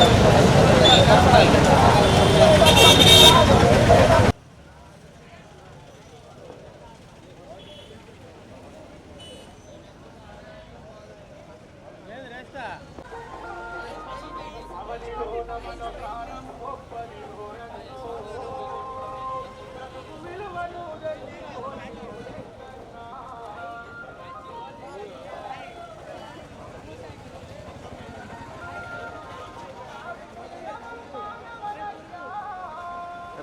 Thank you.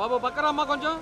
బాబు పక్కరమ్మా కొంచెం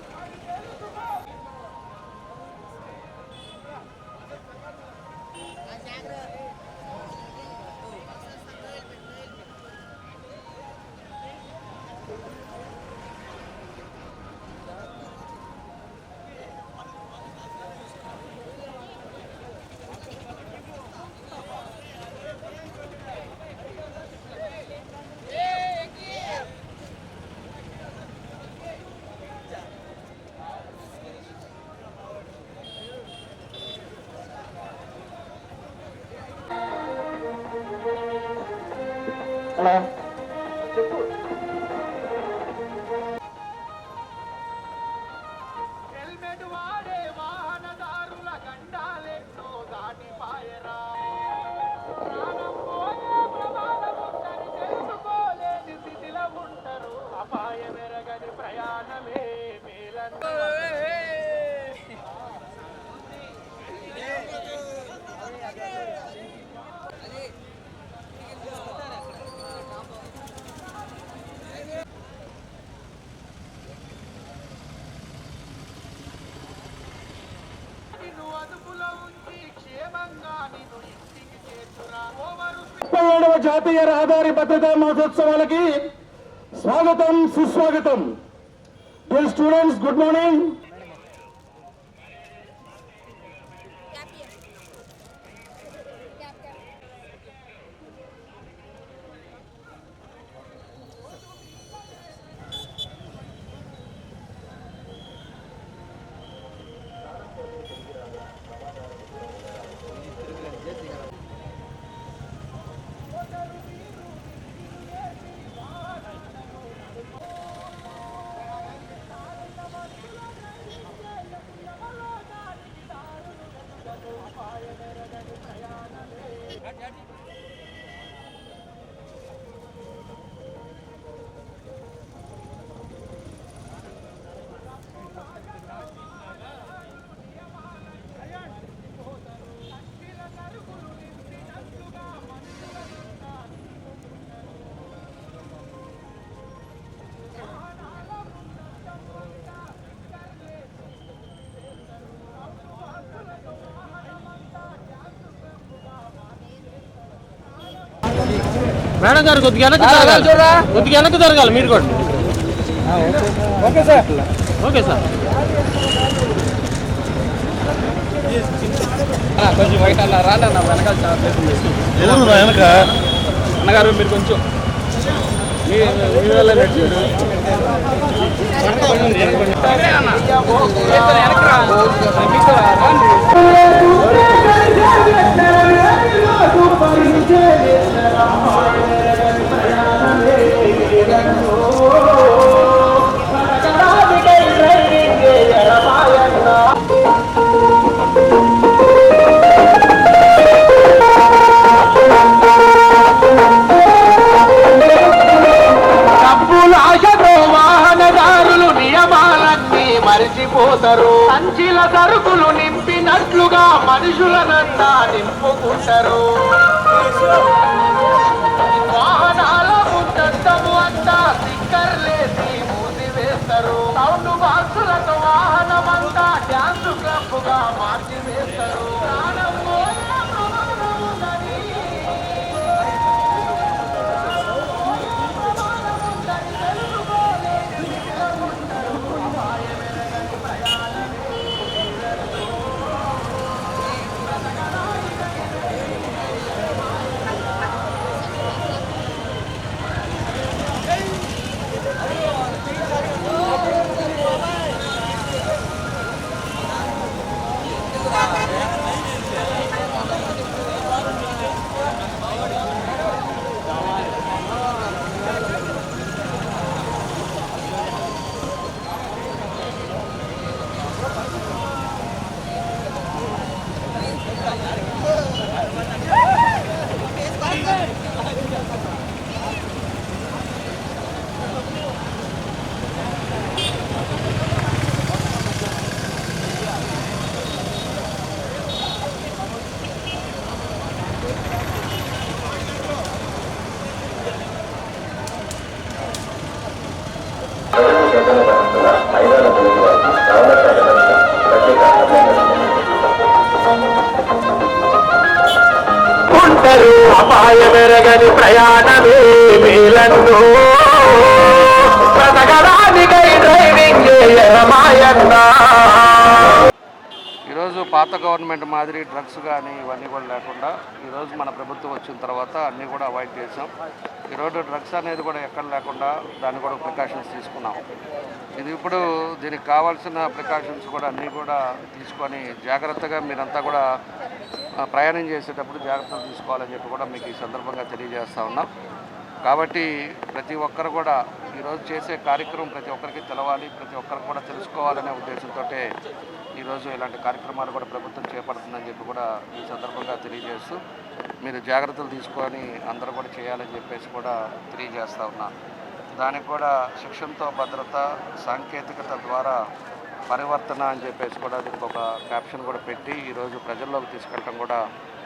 helmet వాడే వాహనదారుల గండాలెన్నో దాటిపాయరా ప్రయాణమే మేలన్న ముప్పై ఏడవ జాతీయ రహదారి భద్రతా మహోత్సవాలకి స్వాగతం సుస్వాగతం. Dear students good morning Ready? Madam గారు కొద్దిగా వెనక్కి జరగాలి కొద్దిగా వెనక్కి జరగాలి మీరు కూడా ఓకే సార్ ఓకే సార్ కొంచెం బయట అలా రాలన్న వెనకాల చాలా ప్లేస్ ఉంది వెనక అన్నగారు మీరు కొంచెం మీ ఆస్తులతో వాహనమంతా డ్యాన్స్ క్లబ్గా మార్చి ప్రయాణమే మేలందు బ్రతకడానికై డ్రైవింగ్ ఈరోజు పాత గవర్నమెంట్ మాదిరి డ్రగ్స్ కానీ ఇవన్నీ కూడా లేకుండా ఈరోజు మన ప్రభుత్వం వచ్చిన తర్వాత అన్నీ కూడా అవాయిడ్ చేసాం ఈరోజు డ్రగ్స్ అనేది కూడా ఎక్కడ లేకుండా దాన్ని కూడా ప్రికాషన్స్ తీసుకున్నాం. ఇది ఇప్పుడు దీనికి కావాల్సిన ప్రికాషన్స్ కూడా అన్నీ కూడా తీసుకొని జాగ్రత్తగా మీరంతా కూడా ప్రయాణం చేసేటప్పుడు జాగ్రత్తలు తీసుకోవాలని చెప్పి కూడా మీకు ఈ సందర్భంగా తెలియజేస్తూ ఉన్నాం. కాబట్టి ప్రతి ఒక్కరు కూడా ఈరోజు చేసే కార్యక్రమం ప్రతి ఒక్కరికి తెలవాలి ప్రతి ఒక్కరికి కూడా తెలుసుకోవాలనే ఉద్దేశంతో ఈరోజు ఇలాంటి కార్యక్రమాలు కూడా ప్రభుత్వం చేపడుతుందని చెప్పి కూడా ఈ సందర్భంగా తెలియజేస్తూ మీరు జాగ్రత్తలు తీసుకొని అందరూ కూడా చేయాలని చెప్పేసి కూడా తెలియజేస్తూ ఉన్నాను దానికి కూడా శిక్షణతో భద్రత సాంకేతికత ద్వారా పరివర్తన అని చెప్పేసి కూడా దీనికి ఒక క్యాప్షన్ కూడా పెట్టి ఈరోజు ప్రజల్లోకి తీసుకెళ్ళడం కూడా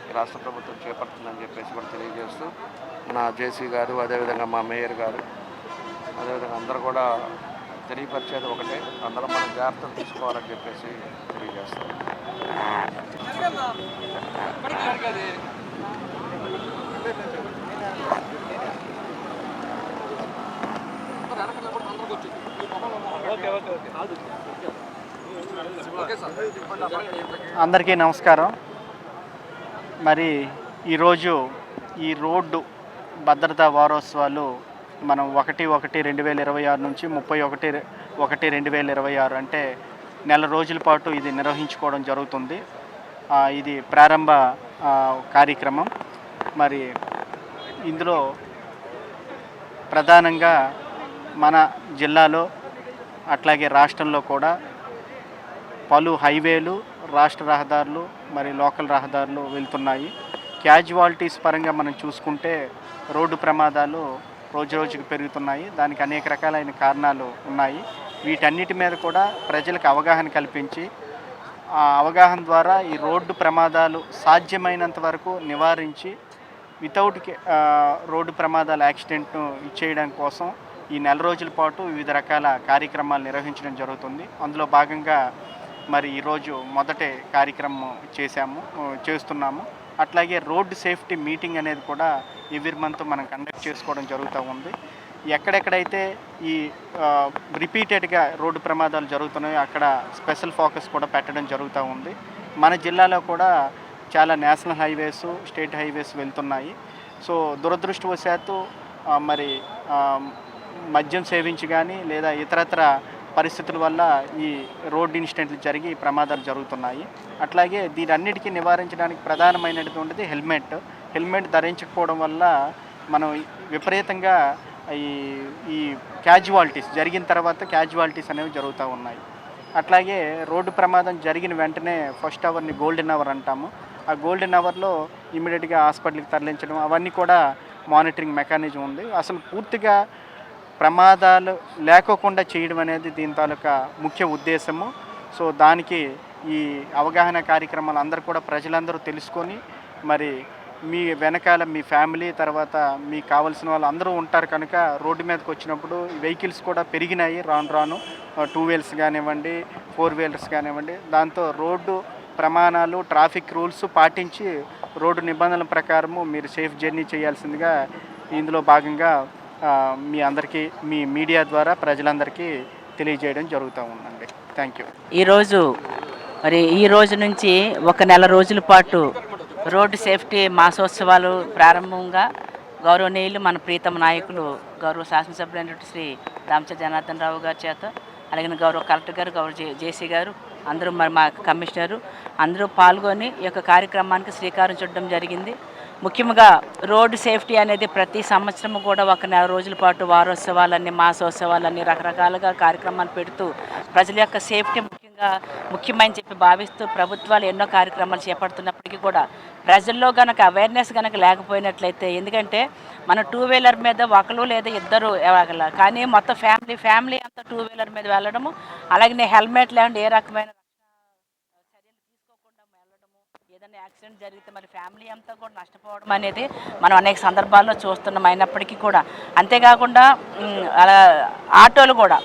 ఈ రాష్ట్ర ప్రభుత్వం చేపడుతుందని చెప్పేసి కూడా తెలియజేస్తూ మన జేసీ గారు అదేవిధంగా మా మేయర్ గారు అదేవిధంగా అందరూ కూడా తెలియపరిచేది ఒకటే. అందరం మనం జాగ్రత్తలు తీసుకోవాలని చెప్పేసి తెలియజేస్తాం. అందరికీ నమస్కారం. మరి ఈరోజు ఈ రోడ్డు భద్రతా వారోత్సవాలు మనం ఒకటి ఒకటి రెండు వేల ఇరవై ఆరు నుంచి ముప్పై ఒకటి ఒకటి రెండు వేల ఇరవై ఆరు అంటే నెల రోజుల పాటు ఇది నిర్వహించుకోవడం జరుగుతుంది. ఇది ప్రారంభ కార్యక్రమం. మరి ఇందులో ప్రధానంగా మన జిల్లాలో అట్లాగే రాష్ట్రంలో కూడా పలు హైవేలు రాష్ట్ర రహదారులు మరి లోకల్ రహదారులు వెళ్తున్నాయి. క్యాజువాలిటీస్ పరంగా మనం చూసుకుంటే రోడ్డు ప్రమాదాలు రోజురోజుకు పెరుగుతున్నాయి. దానికి అనేక రకాలైన కారణాలు ఉన్నాయి. వీటన్నిటి మీద కూడా ప్రజలకు అవగాహన కల్పించి ఆ అవగాహన ద్వారా ఈ రోడ్డు ప్రమాదాలు సాధ్యమైనంత వరకు నివారించి వితౌట్ రోడ్డు ప్రమాదాల యాక్సిడెంట్ను ఇచ్చేయడం కోసం ఈ నెల రోజుల పాటు వివిధ రకాల కార్యక్రమాలు నిర్వహించడం జరుగుతుంది. అందులో భాగంగా మరి ఈరోజు మొదటే కార్యక్రమం చేశాము చేస్తున్నాము. అట్లాగే రోడ్డు సేఫ్టీ మీటింగ్ అనేది కూడా ఎవ్రీ మంత్ మనం కండక్ట్ చేసుకోవడం జరుగుతూ ఉంది. ఎక్కడెక్కడైతే ఈ రిపీటెడ్గా రోడ్డు ప్రమాదాలు జరుగుతున్నాయో అక్కడ స్పెషల్ ఫోకస్ కూడా పెట్టడం జరుగుతూ ఉంది. మన జిల్లాలో కూడా చాలా నేషనల్ హైవేస్ స్టేట్ హైవేస్ వెళ్తున్నాయి. సో దురదృష్టవశాత్తు మరి మద్యం సేవించి కానీ లేదా ఇతరత్ర పరిస్థితుల వల్ల ఈ రోడ్డు ఇన్సిడెంట్లు జరిగి ప్రమాదాలు జరుగుతున్నాయి. అట్లాగే దీనన్నిటికీ నివారించడానికి ప్రధానమైనటువంటిది హెల్మెట్. హెల్మెట్ ధరించకపోవడం వల్ల మనం విపరీతంగా ఈ ఈ క్యాజువాలిటీస్ జరిగిన తర్వాత క్యాజువాలిటీస్ అనేవి జరుగుతూ ఉన్నాయి. అట్లాగే రోడ్డు ప్రమాదం జరిగిన వెంటనే ఫస్ట్ అవర్ని గోల్డెన్ అవర్ అంటాము. ఆ గోల్డెన్ అవర్లో ఇమీడియట్గా హాస్పిటల్కి తరలించడం అవన్నీ కూడా మానిటరింగ్ మెకానిజం ఉంది. అసలు పూర్తిగా ప్రమాదాలు లేకోకుండా చేయడం అనేది దీని తాలూకా ముఖ్య ఉద్దేశము. సో దానికి ఈ అవగాహన కార్యక్రమాలు అందరూ కూడా ప్రజలందరూ తెలుసుకొని మరి మీ వెనకాల మీ ఫ్యామిలీ తర్వాత మీకు కావాల్సిన వాళ్ళు అందరూ ఉంటారు కనుక రోడ్డు మీదకి వచ్చినప్పుడు వెహికల్స్ కూడా పెరిగినాయి రాను రాను. టూ వీలర్స్ కానివ్వండి ఫోర్ వీలర్స్ కానివ్వండి. దాంతో రోడ్డు ప్రమాణాలు ట్రాఫిక్ రూల్స్ పాటించి రోడ్డు నిబంధనల ప్రకారము మీరు సేఫ్ జర్నీ చేయాల్సిందిగా ఇందులో భాగంగా మీ అందరికీ మీ మీడియా ద్వారా ప్రజలందరికీ తెలియజేయడం జరుగుతూ ఉందండి. థ్యాంక్ యూ ఈరోజు మరి ఈ రోజు నుంచి ఒక నెల రోజుల పాటు రోడ్డు సేఫ్టీ మాసోత్సవాలు ప్రారంభంగా గౌరవనీయులు మన ప్రీతమ నాయకులు గౌరవ శాసనసభ్యులైనటువంటి శ్రీ దామచ జనార్దన్ రావు గారి చేత అలాగే గౌరవ కలెక్టర్ గారు గౌరవ జే జేసీ గారు అందరూ మరి మా కమిషనరు అందరూ పాల్గొని ఈ యొక్క కార్యక్రమానికి శ్రీకారం చుట్టడం జరిగింది. ముఖ్యంగా రోడ్డు సేఫ్టీ అనేది ప్రతి సంవత్సరం కూడా ఒక నెల రోజుల పాటు వారోత్సవాలన్నీ మాసోత్సవాలన్నీ రకరకాలుగా కార్యక్రమాలు పెడుతూ ప్రజల యొక్క సేఫ్టీ ముఖ్యంగా ముఖ్యమని చెప్పి భావిస్తూ ప్రభుత్వాలు ఎన్నో కార్యక్రమాలు చేపడుతున్నప్పటికీ కూడా ప్రజల్లో గనక అవేర్నెస్ గనక లేకపోయినట్లయితే ఎందుకంటే మన టూ వీలర్ మీద ఒకరు లేదా ఇద్దరు కానీ మొత్తం ఫ్యామిలీ ఫ్యామిలీ అంతా టూ వీలర్ మీద వెళ్ళడము అలాగే హెల్మెట్ లేకుండా ఏ రకమైన ఏదైనా యాక్సిడెంట్ జరిగితే మరి ఫ్యామిలీ అంతా కూడా నష్టపోవడం అనేది మనం అనేక సందర్భాల్లో చూస్తున్నాం. అయినప్పటికీ కూడా అంతేకాకుండా అలా ఆటోలు కూడా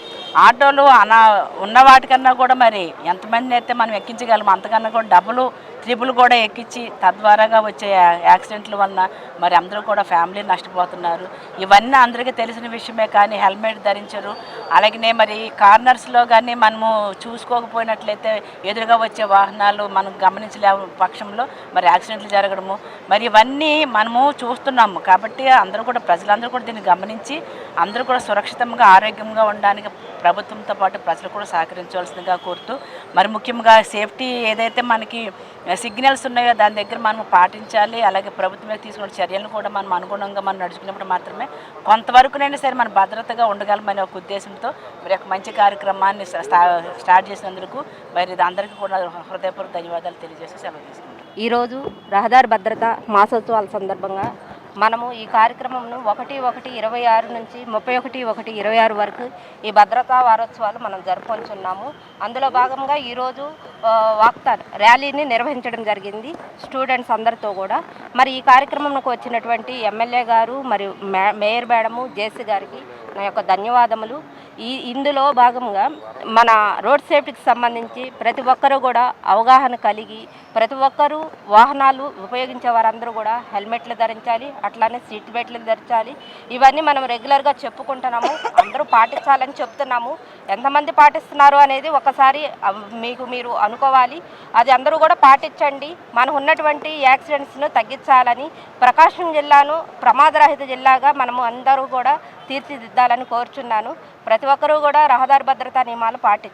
ఆటోలు అనా ఉన్న వాటికన్నా కూడా మరి ఎంతమందిని అయితే మనం ఎక్కించగలము అంతకన్నా కూడా డబ్బులు ట్రిపుల్ కూడా ఎక్కించి తద్వారాగా వచ్చే యాక్సిడెంట్ల వలన మరి అందరూ కూడా ఫ్యామిలీ నష్టపోతున్నారు. ఇవన్నీ అందరికీ తెలిసిన విషయమే కానీ హెల్మెట్ ధరించరు. అలాగనే మరి కార్నర్స్లో కానీ మనము చూసుకోకపోయినట్లయితే ఎదురుగా వచ్చే వాహనాలు మనం గమనించలే పక్షంలో మరి యాక్సిడెంట్లు జరగడము. మరి ఇవన్నీ మనము చూస్తున్నాము కాబట్టి అందరూ కూడా ప్రజలందరూ కూడా దీన్ని గమనించి అందరూ కూడా సురక్షితంగా ఆరోగ్యంగా ఉండడానికి ప్రభుత్వంతో పాటు ప్రజలు కూడా సహకరించవలసిందిగా కోరుతూ మరి ముఖ్యంగా సేఫ్టీ ఏదైతే మనకి సిగ్నల్స్ ఉన్నాయో దాని దగ్గర మనం పాటించాలి. అలాగే ప్రభుత్వం మీద తీసుకున్న చర్యలను కూడా మనం అనుగుణంగా మనం నడుచుకున్నప్పుడు మాత్రమే కొంతవరకునైనా సరే మన భద్రతగా ఉండగలమనే ఒక ఉద్దేశంతో మరి ఒక మంచి కార్యక్రమాన్ని స్టార్ట్ చేసినందుకు మరి అందరికీ కూడా హృదయపూర్వక ధన్యవాదాలు తెలియజేసి సెలవు తీసుకుంటాం ఈరోజు రహదారి భద్రత మాసోత్సవాల సందర్భంగా మనము ఈ కార్యక్రమంను ఒకటి ఒకటి ఇరవై ఆరు నుంచి ముప్పై ఒకటి ఒకటి ఇరవై ఆరు వరకు ఈ భద్రతా వారోత్సవాలు మనం జరుపుకుంటున్నాము. అందులో భాగంగా ఈరోజు వాక్తాన్ ర్యాలీని నిర్వహించడం జరిగింది స్టూడెంట్స్ అందరితో కూడా. మరి ఈ కార్యక్రమంకు వచ్చినటువంటి ఎమ్మెల్యే గారు మరియు మే- మేయర్ మేడము జేసీ గారికి నా యొక్క ధన్యవాదములు. ఈ ఇందులో భాగంగా మన రోడ్ సేఫ్టీకి సంబంధించి ప్రతి ఒక్కరూ కూడా అవగాహన కలిగి ప్రతి ఒక్కరూ వాహనాలు ఉపయోగించే వారందరూ కూడా హెల్మెట్లు ధరించాలి అట్లానే సీట్ బెల్ట్లు ధరించాలి. ఇవన్నీ మనం రెగ్యులర్గా చెప్పుకుంటున్నాము అందరూ పాటించాలని చెప్తున్నాము. ఎంతమంది పాటిస్తున్నారు అనేది ఒకసారి మీకు మీరు అనుకోవాలి. అది అందరూ కూడా పాటించండి. మనం ఉన్నటువంటి యాక్సిడెంట్స్ను తగ్గించాలని ప్రకాశం జిల్లాను ప్రమాదరహిత జిల్లాగా మనము అందరూ కూడా తీర్చిదిద్దాలని కోరుచున్నాను. ప్రతి ఒక్కరూ కూడా రహదారి భద్రతా నియమాలు పాటించాలి